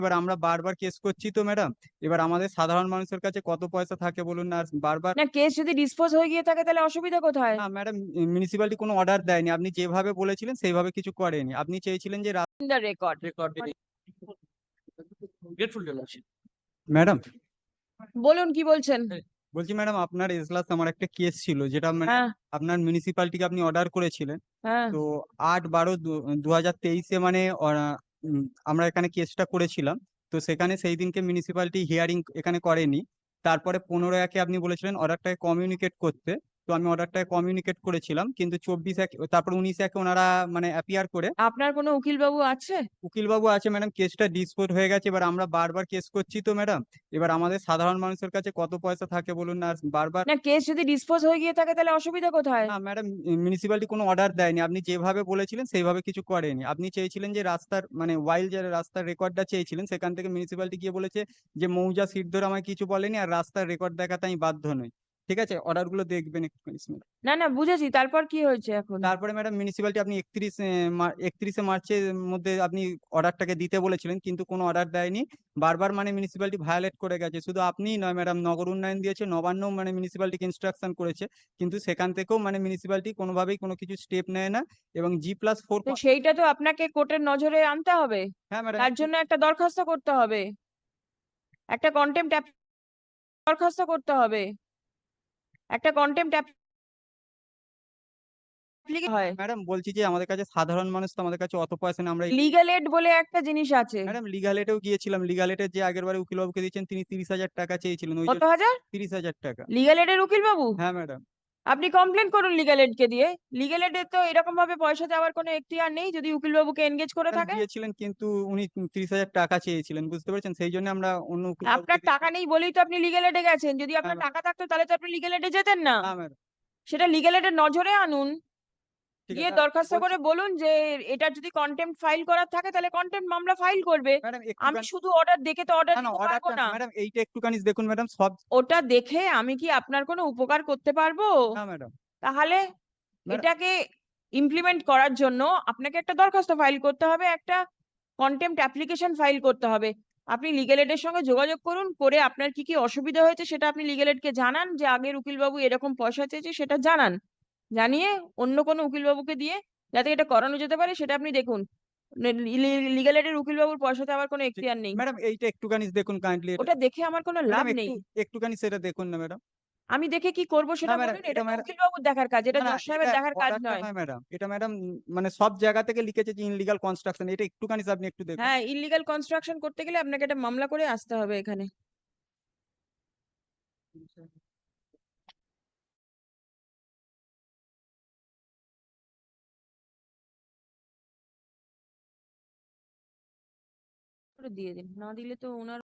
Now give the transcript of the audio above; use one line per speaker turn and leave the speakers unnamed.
এবার আমরা বারবার কেস করছি তো ম্যাডাম এবার আমাদের সাধারণ মানুষের কাছে কত পয়সা থাকে বলুন না আর বারবার
না কেস যদি ডিসপোজ হয়ে গিয়ে থাকে তাহলে অসুবিধা কোথায়?
না ম্যাডাম মিউনিসিপ্যালিটি কোনো অর্ডার দেয়নি আপনি যেভাবে বলেছিলেন সেইভাবে কিছু করেনি আপনি চেয়েছিলেন যে
রেকর্ড
to
ম্যাডাম
বলুন কি বলছেন?
বলছি ম্যাডাম আপনার এজলাস আমার একটা কেস ছিল যেটা মানে
হ্যাঁ।
আপনার মিউনিসিপ্যালিটিকে আপনি অর্ডার করেছিলেন।
হ্যাঁ।
তো আট বারো দু হাজার তেইশে মানে আমরা এখানে কেসটা করেছিলাম। তো সেখানে সেই দিনকে মিউনিসিপ্যালিটি হিয়ারিং এখানে করেনি। তারপরে পনেরো একে আপনি বলেছিলেন অর্ডারটাকে কমিউনিকেট করতে। তো আমি অর্ডারটা কমিউনিকেট করেছিলাম। কিন্তু চব্বিশ এক তারপর উনিশ একে ওনারা মানে অ্যাপিয়ার করে।
আপনার কোনো উকিল বাবু আছে?
উকিলবাবু আছে ম্যাডাম কেসটা ডিসপোজ হয়ে গেছে। এবার আমরা বারবার কেস করছি তো ম্যাডাম এবার আমাদের সাধারণ মানুষের কাছে কত পয়সা থাকে বলুন না বারবার
না কেস যদি ডিসপোজ হয়ে গিয়ে থাকে তাহলে অসুবিধা কোথায়?
না ম্যাডাম মিউনিসিপ্যালিটি কোনো অর্ডার দেয়নি। আপনি যেভাবে বলেছিলেন সেইভাবে কিছু করেনি। আপনি চেয়েছিলেন যে রাস্তার মানে ওয়াইল্ড যে রাস্তার রেকর্ডটা চেয়েছিলেন সেখান থেকে মিউনিসিপ্যালিটি গিয়ে বলেছে যে মৌজা সিট ধরে আমায় কিছু বলেনি আর রাস্তার রেকর্ড দেখাতে আমি বাধ্য নই। ঠিক আছে? অর্ডারগুলো দেখবেন একটুখানি
না না বুঝেছি। তারপর কি হয়েছে এখন?
তারপরে ম্যাডাম মিউনিসিপ্যালিটি আপনি একত্রিশ একত্রিশে মার্চের মধ্যে আপনি অর্ডারটাকে দিতে বলেছিলেন কিন্তু কোনো অর্ডার দেয়নি। বারবার মানে মিউনিসিপ্যালিটি ভায়োলেট করে গেছে। শুধু আপনিই নয় ম্যাডাম নগর উন্নয়ন দিয়েছে নবান্ন মানে মিউনিসিপ্যালিটিকে ইনস্ট্রাকশন করেছে। কিন্তু সেখান থেকেও মানে মিউনিসিপ্যালিটি কোনোভাবেই কোনো কিছু স্টেপ নেয় না এবং জি প্লাস ফোর
সেইটা তো আপনাকে কোর্টের নজরে আনতে হবে।
হ্যাঁ ম্যাডাম
তার জন্য একটা দরখাস্ত করতে হবে। একটা কন্টেম্প দরখাস্ত করতে হবে। একটা কন্টেম্প হয়।
ম্যাডাম বলছি যে আমাদের কাছে সাধারণ মানুষ তো আমাদের কাছে অত পয়সা নেই আমরা
লিগাল এড বলে একটা জিনিস আছে।
ম্যাডাম লিগাল এডেও গিয়েছিলাম। লিগাল এডের যে আগের বারে উকিলবাবুকে দিয়েছেন তিনি তিরিশ হাজার টাকা চেয়েছিলেন। ওই
কত হাজার?
তিরিশ হাজার টাকা।
লিগাল এডের উকিল বাবু?
হ্যাঁ ম্যাডাম
আপনি কমপ্লেন করুন লিগাল এড কে দিয়ে। লিগাল এড তো এরকম ভাবে পয়সা দেওয়ার কোনো এখতিয়ার নেই। যদি উকিল বাবুকে এনগেজ করে থাকে
দিয়েছিলেন কিন্তু উনি তিরিশ হাজার টাকা চেয়েছিলেন বুঝতে পারছেন? সেই জন্য আমরা অন্য উকিল
আপনার টাকা নেই বলেই তো আপনি লিগাল এডে গেছেন। যদি আপনার টাকা থাকতো তাহলে তো আপনি লিগাল এডে যেতেন না।
হ্যাঁ
সেটা লিগাল এডের নজরে আনুন। গিয়ে দরখাস্ত করে বলুন যে এটা যদি কন্টেম্প ফাইল করার থাকে তাহলে কন্টেম্প মামলা ফাইল করবে। আমি শুধু অর্ডার দেখে তো অর্ডার দিতে পারব না।
ম্যাডাম এইটা একটুখানি দেখুন ম্যাডাম সব
ওটা দেখে আমি কি আপনার কোনো উপকার করতে পারব?
না ম্যাডাম।
তাহলে এটাকে ইমপ্লিমেন্ট করার জন্য আপনাকে একটা দরখাস্ত ফাইল করতে হবে একটা কন্টেম্পট অ্যাপ্লিকেশন ফাইল করতে হবে। আপনি লিগেল এডের সঙ্গে যোগাযোগ করুন করে আপনার কি কি অসুবিধা হয়েছে সেটা আপনি লিগেল এডকে জানান যে আগের উকিলবাবু এরকম পয়সা চেয়েছে সেটা জানান। জানিয়ে অন্য কোনো উকিলবাবুকে দিয়ে যাতে এটা করানো যেতে পারে সেটা আপনি দেখুন। লিগেল এডের উকিলবাবুর পয়সাতে আমার কোনো এখতিয়ার নেই।
ম্যাডাম এইটা একটুখানি দেখুন কাইন্ডলি
ওটা দেখে আমার কোনো লাভ নেই।
একটুখানি সেটা দেখুন না ম্যাডাম।
আমি দেখে কি করব সেটা বলুন
এটা madam-
উকিলবাবুর দেখার কাজ এটা জজ সাহেবের দেখার কাজ নয়।
ম্যাডাম। এটা ম্যাডাম মানে সব জায়গা থেকে লিখেছে যে ইনলিগাল কনস্ট্রাকশন এটা একটুখানি আপনি একটু দেখুন।
হ্যাঁ ইলিগাল কনস্ট্রাকশন করতে গেলে আপনাকে একটা মামলা করে আসতে হবে এখানে। দিয়ে দিন। না দিলে তো ওনার